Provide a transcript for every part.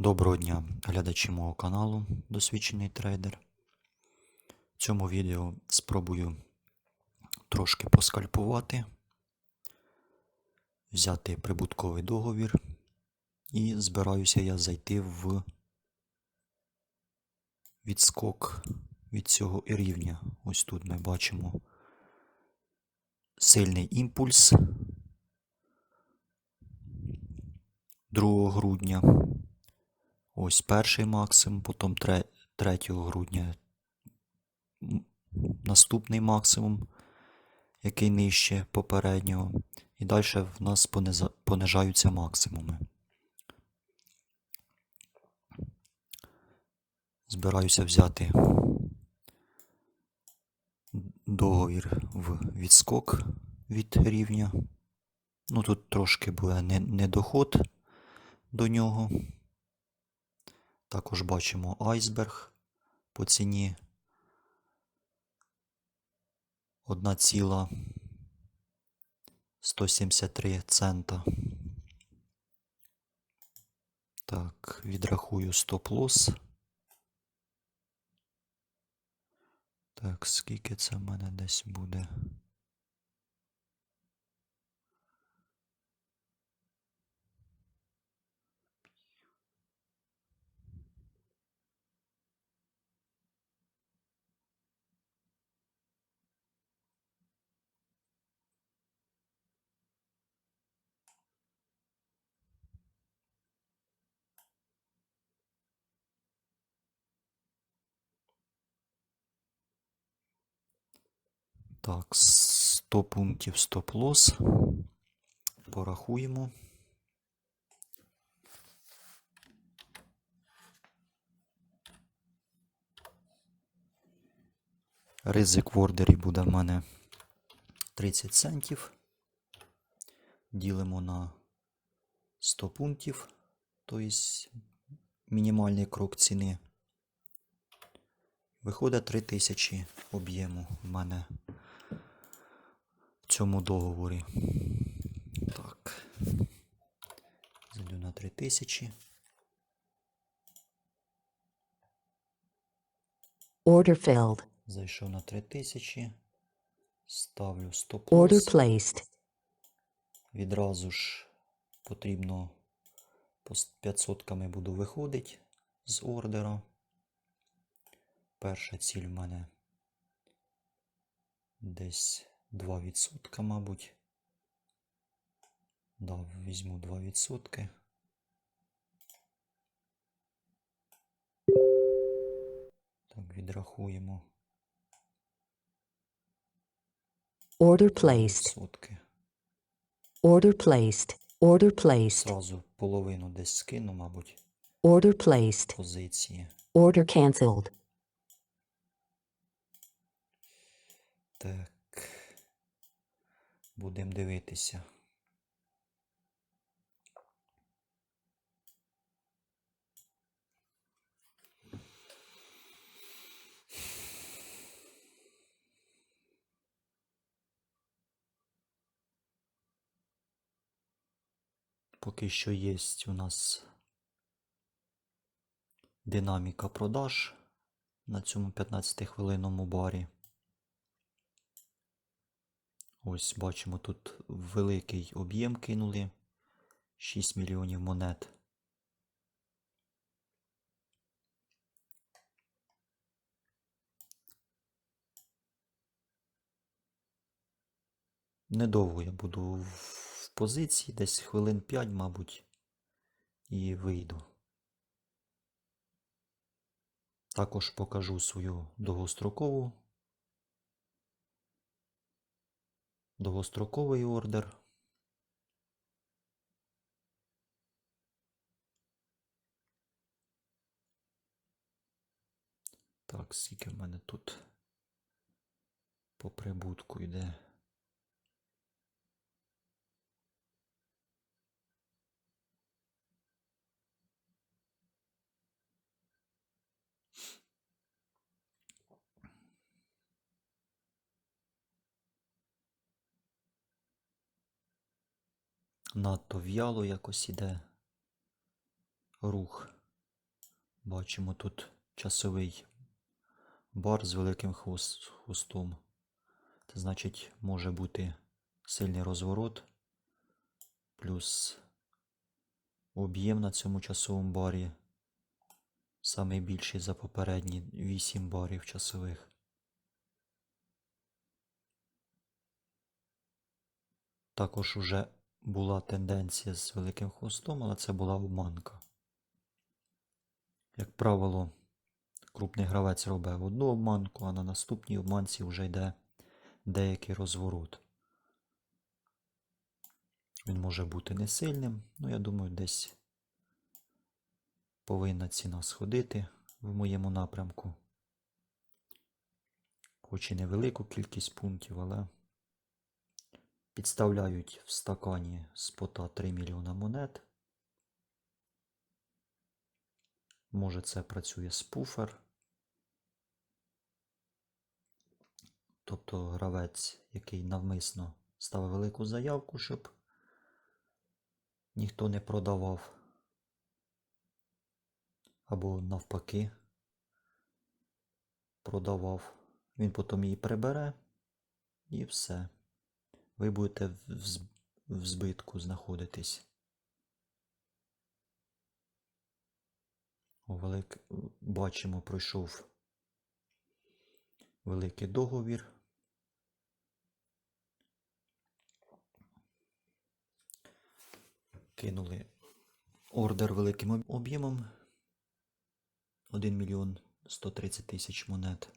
Доброго дня, глядачі мого каналу Досвідчений трейдер. В цьому відео спробую трошки поскальпувати, взяти прибутковий договір і збираюся я зайти в відскок від цього рівня. Ось тут ми бачимо сильний імпульс 2 грудня. Ось перший максимум, потім 3 грудня наступний максимум, який нижче попереднього. І далі в нас понижаються максимуми. Збираюся взяти договір в відскок від рівня. Ну тут трошки буде не- недоход до нього. Також бачимо айсберг по ціні 1,173 цента. Так, відрахую стоп-лосс. Так, скільки це в мене десь буде? Так, 100 пунктів стоп-лосс. Порахуємо. Ризик в ордері буде в мене 30 центів. Ділимо на 100 пунктів, тобто мінімальний крок ціни. Виходить 3000 об'єму в мене цьому договорі. Так. Зайду на 3000. Order filled. Зайшов на 3000. Ставлю стоп Order placed. Відразу ж потрібно по 500 буду виходити з ордера. Перша ціль в мене десь 2%, мабуть. Да, візьму 2%. Так, відрахуємо Order placed. відсотки. Order placed. Order placed. Зразу половину десь скину, мабуть, Order placed. позиції. Order cancelled. Так. Будемо дивитися. Поки що є у нас динаміка продаж на цьому 15-хвилинному барі. Ось бачимо, тут великий об'єм кинули 6 мільйонів монет. Недовго я буду в позиції, десь хвилин 5, мабуть, і вийду. Також покажу свою довгострокову довгостроковий ордер. Так, скільки в мене тут по прибутку йде. Надто в'яло якось іде рух. Бачимо тут часовий бар з великим хвост, хвостом. Це значить, може бути сильний розворот, плюс об'єм на цьому часовому барі самий більший за попередні 8 барів часових. Також уже була тенденція з великим хвостом, але це була обманка. Як правило, крупний гравець робить одну обманку, а на наступній обманці вже йде деякий розворот. Він може бути не сильним, ну я думаю, десь повинна ціна сходити в моєму напрямку. Хоч і невелику кількість пунктів, але підставляють в стакані спота 3 мільйона монет. Може це працює спуфер. Тобто гравець, який навмисно ставив велику заявку, щоб ніхто не продавав. Або навпаки продавав. Він потім її прибере і все. Ви будете в збитку знаходитись. Велик... Бачимо, пройшов великий договір. Кинули ордер великим об'ємом 1 мільйон 130 тисяч монет.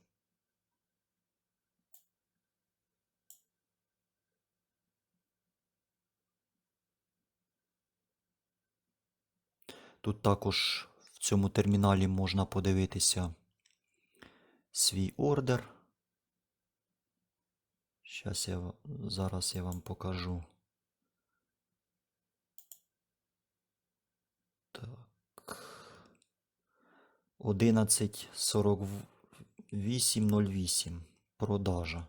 Тут також в цьому терміналі можна подивитися свій ордер. Щас я, зараз я вам покажу. Так. 11.48.08. Продажа.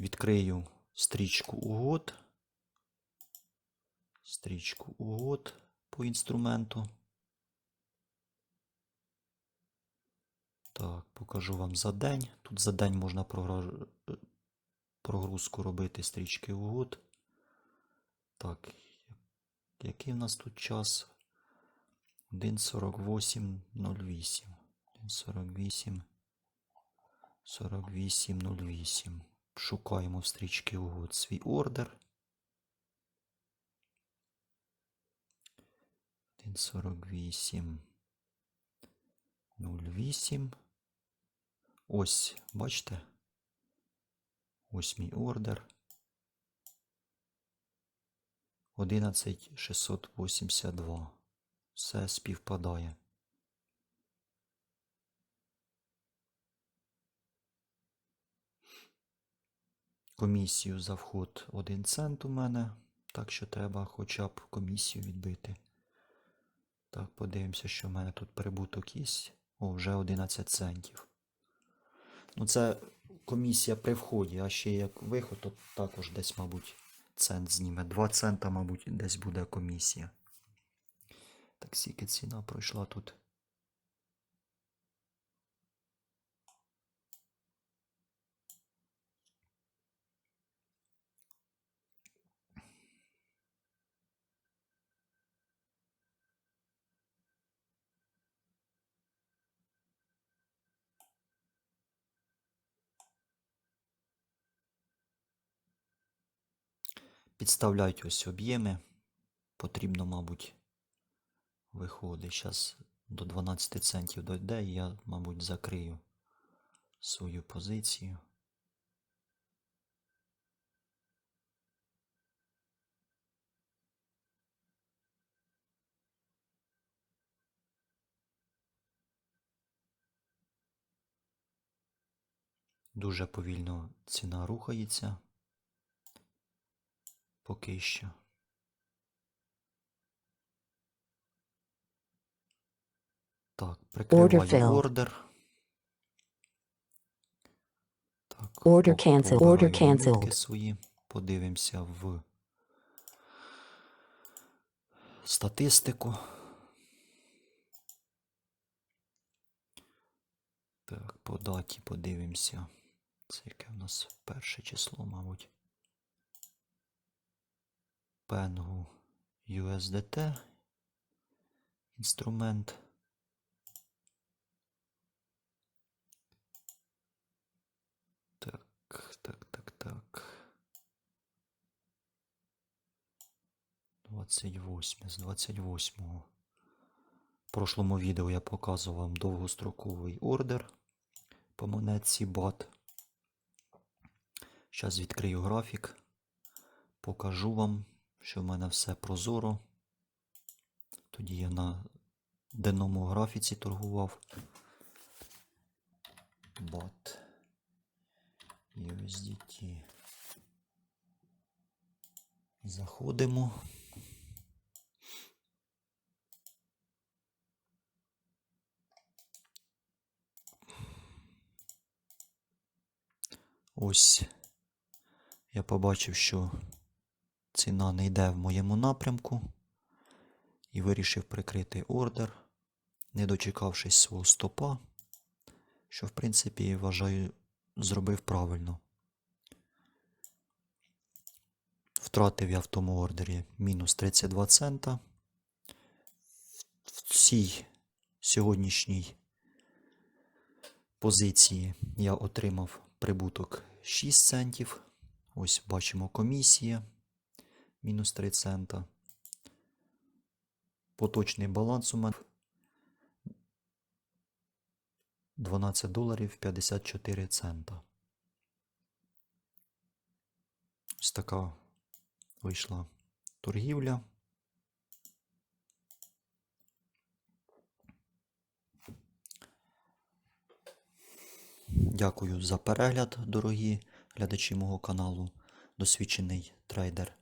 Відкрию стрічку угод. Стрічку угод по інструменту. Так, покажу вам за день. Тут за день можна прогрузку робити стрічки угод. Так, який в нас тут час? 1.48.08. 1.48. 48.08. Шукаємо в стрічки угод свій ордер. 1.48. 08. Ось, бачите? Ось мій ордер. 11682. Все співпадає. Комісію за вход 1 цент у мене. Так що треба хоча б комісію відбити. Так, подивимося, що в мене тут прибуток є. О, вже 11 центів. Ну, це комісія при вході, а ще як виход, то також десь, мабуть, цент зніме. 2 цента, мабуть, десь буде комісія. Так, скільки ціна пройшла тут. Підставляють ось об'єми. Потрібно, мабуть, виходить. Зараз до 12 центів дойде, і я, мабуть, закрию свою позицію. Дуже повільно ціна рухається. Поки що. Так, прикриваю ордер. Так, Order побираю Order монетки свої. Подивимося в статистику. Так, по даті подивимося. Це яке в нас перше число, мабуть. Пенгу USDT. Інструмент. Так, так, так, так. 28 з 28-го. В прошлому відео я показував вам довгостроковий ордер по монетці BAT. Зараз відкрию графік. Покажу вам, що в мене все прозоро. Тоді я на денному графіці торгував. BAT. USDT. Заходимо. Ось я побачив, що ціна не йде в моєму напрямку і вирішив прикрити ордер, не дочекавшись свого стопа, що в принципі вважаю зробив правильно. Втратив я в тому ордері мінус 32 цента. В цій сьогоднішній позиції я отримав прибуток 6 центів. Ось бачимо комісія мінус 3 цента. Поточний баланс у мене 12 доларів 54 цента. Ось така вийшла торгівля. Дякую за перегляд, дорогі глядачі мого каналу, досвідчений трейдер.